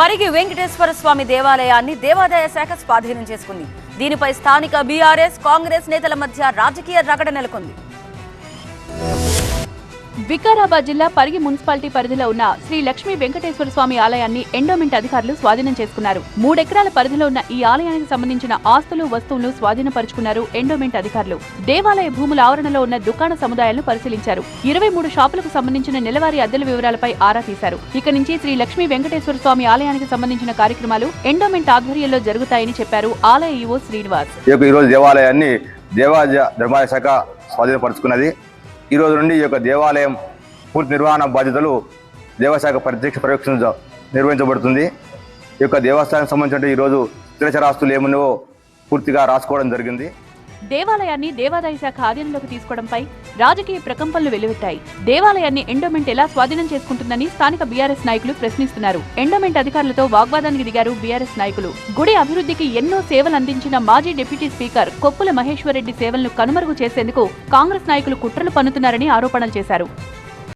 పరిగి వెంకటేశ్వర స్వామి దేవాలయాన్ని దేవాదాయ శాఖ స్వాధీనం చేసుకుంది. దీనిపై స్థానిక బీఆర్ఎస్ కాంగ్రెస్ నేతల మధ్య రాజకీయ రగడ నెలకొంది. వికారాబాద్ జిల్లా పరిగి మున్సిపాలిటీ పరిధిలో ఉన్న శ్రీ లక్ష్మీ వెంకటేశ్వర స్వామి ఆలయాన్ని ఎండోమెంట్ అధికారులు స్వాధీనం చేసుకున్నారు. మూడెకరాల పరిధిలో ఉన్న ఈ ఆలయానికి సంబంధించిన ఆస్తులు వస్తువులు స్వాధీనపరుచుకున్నారు ఎండోమెంట్ అధికారులు. దేవాలయ భూముల ఆవరణలో ఉన్న దుకాణ సముదాయాలను పరిశీలించారు. ఇరవై మూడు షాపులకు సంబంధించిన నెలవారీ అద్దెల వివరాలపై ఆరా తీశారు. ఇక నుంచి శ్రీ లక్ష్మీ వెంకటేశ్వర స్వామి ఆలయానికి సంబంధించిన కార్యక్రమాలు ఎండోమెంట్ ఆధ్వర్యంలో జరుగుతాయని చెప్పారు ఆలయ ఈవో శ్రీనివాస్. ఈరోజు దేవాలయాన్ని దేవాలయ శాఖ స్వాధీనపరుచుకున్నది. ఈరోజు నుండి ఈ యొక్క దేవాలయం పూర్తి నిర్వహణ బాధ్యతలు దేవశాఖ ప్రత్యక్ష పర్యవేక్షణ నిర్వహించబడుతుంది. ఈ యొక్క దేవస్థానానికి సంబంధించిన ఈరోజు స్థిరచరాస్తులు ఏమున్నావో పూర్తిగా రాసుకోవడం జరిగింది. దేవాలయాన్ని దేవాదాయ శాఖ ఆధీనంలోకి తీసుకోవడంపై రాజకీయ ప్రకంపనలు వెలువెట్టాయి దేవాలయాన్ని ఎండోమెంట్ ఎలా స్వాధీనం చేసుకుంటుందని స్థానిక బీఆర్ఎస్ నాయకులు ప్రశ్నిస్తున్నారు. ఎండోమెంట్ అధికారులతో వాగ్వాదానికి దిగారు బీఆర్ఎస్ నాయకులు. గుడి అభివృద్ధికి ఎన్నో సేవలు అందించిన మాజీ డిప్యూటీ స్పీకర్ కొప్పుల మహేశ్వర్ రెడ్డి సేవలను కనుమరుగు చేసేందుకు కాంగ్రెస్ నాయకులు కుట్రలు పన్నుతున్నారని ఆరోపణలు చేశారు.